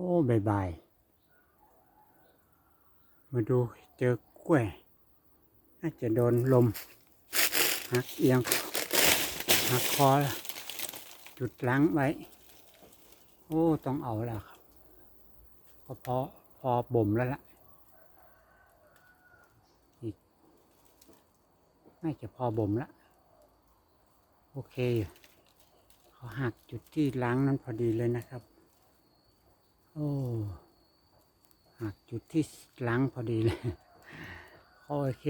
โอ้บายบายมาดูเจอกล้วย น่าจะโดนลม หักเอียง หักคอละจุดล้างไว้ โอ้ ต้องเอาล้วครับก็พอพอบ่มแล้วล่ะอีกน่าจะพอบ่มแล้วโอเคอยู่เขาหักจุดที่ล้างนั้นพอดีเลยนะครับ โอ้หักจุดที่ล้างพอดีเลยโอเค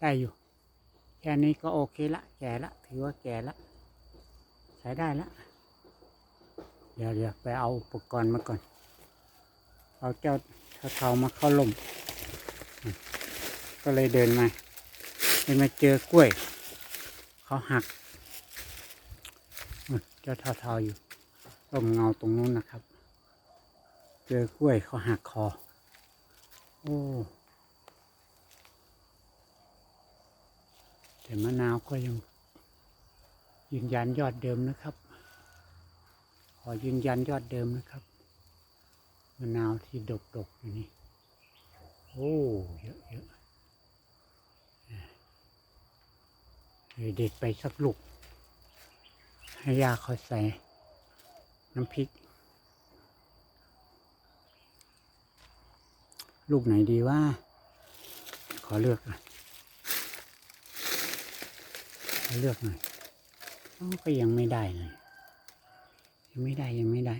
ได้อยู่ แค่นี้ก็โอเคละ แก่ละ ถือว่าแก่ละ ใช้ได้ละ เดี๋ยวเดี๋ยวไปเอาอุปกรณ์มาก่อน เอาเจ้าเทามาเข้าลมก็เลยเดินมาเลยมาเจอกล้วย เขาหักเจ้าเทาๆอยู่ร่มเงาตรงนู้นนะครับ เจอกล้วยเขาหักคอ โอ้แต่มะนาวก็ยังยืนยันยอดเดิมนะครับ ขอยืนยันยอดเดิมนะครับ มะนาวที่ดกดกๆอยู่นี่ โอ้เยอะเยอะเดี๋ยวเด็ดไปสักลูก ให้ยาเขาใส่น้ำพริก ลูกไหนดีว่า ขอเลือกหน่อยขอเลือกหน่อยอ้าวก็ยังไม่ได้เลยยังไม่ได้ยังไม่ได้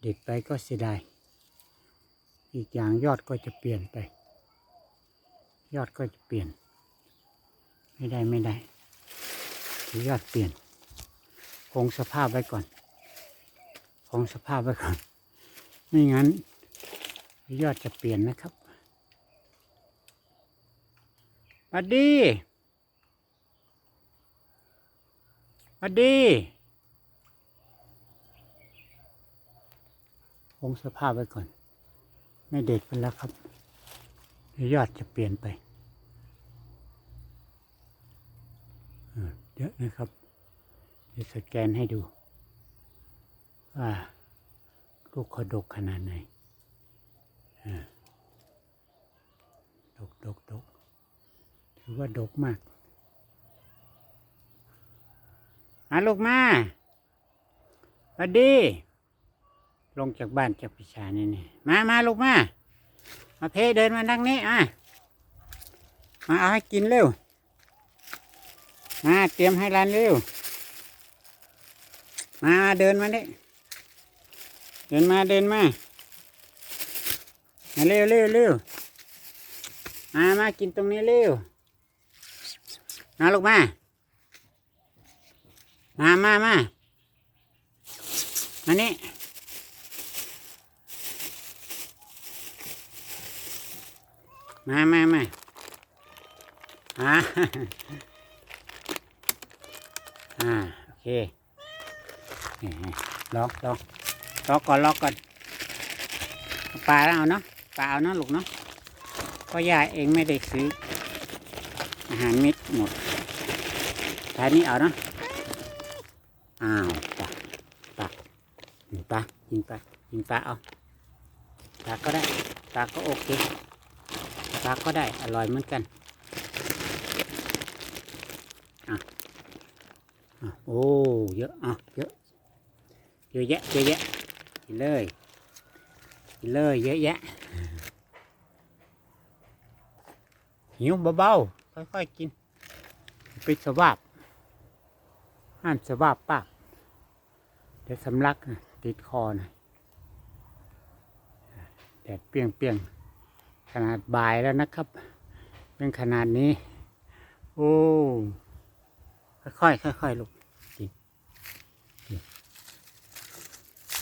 เด็ดไปก็เสียดายอีกอย่างยอดก็จะเปลี่ยนไป ยอดก็จะเปลี่ยน ไม่ได้ไม่ได้เดี๋ยวยอดเปลี่ยน คงสภาพไว้ก่อน คงสภาพไว้ก่อน ไม่งั้น ยอดจะเปลี่ยนนะครับมาดีมาดีคงสภาพไว้ก่อน ไม่เด็ดไปแล้วครับ ยอดจะเปลี่ยนไปเยอะนะครับเดี๋ยวสแกนให้ดู ว่าลูกขาดกขนาดไหน ดกดกดกถือว่าดกมากมาลูกมาสวัสดี ลงจากบ้านจากพิชานี่นี่มามาลูกมามาเพเดินมาดังนี้อะมาเอาให้กินเร็ว มาเตรียมให้ร้านเร็ว มาเดินมาเนี่ยเดินมาเดินมา เร็วเร็วเร็วมามากินตรงนี้เร็วมาลูกมา มามามามานี่มามามาอ่าอ่าโอเคล็อกล็อกล็อกก่อนล็อกก่อนปลาเอาเนาะ ปลาเอาเนาะลูกเนาะเพราะยายเองไม่ได้ซื้อ อาหารม็ดหมดทานนี้เอานะอ้าวปลาปลากินปลากินปลากินปลาเอาปลาก็ได้ปลาก็โอเคปลาก็ได้อร่อยเหมือนกันอะอะโอ้เยอะอะเยอะเยอะแยะเยอะแยะกินเลย กินเลยเยอะแยะ หิวเบาๆค่อยๆกินปิดสวาบห้ามสวาบปากเดี๋ยวสำลักนะติดคอนะแดดเปรียงๆขนาดบ่ายแล้วนะครับ เป็นขนาดนี้ โอ้ค่อยๆค่อยๆลูกกินกิน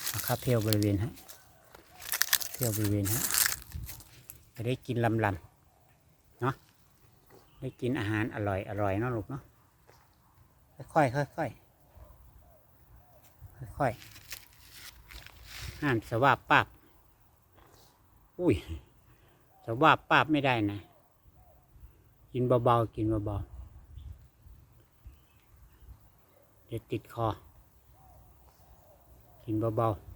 เอาครับเที่ยวบริเวณฮะ ที่ยวบริเวณฮะจะได้กินลำลำเนาะได้กินอาหารอร่อยอร่อยเนาะลูกเนาะค่อยๆค่อยค่อยห้ามสวาบปาบอุ้ยสวาบปาบไม่ได้นะ กินเบาๆกินเบาๆเดี๋ยวติดคอ กินเบาๆ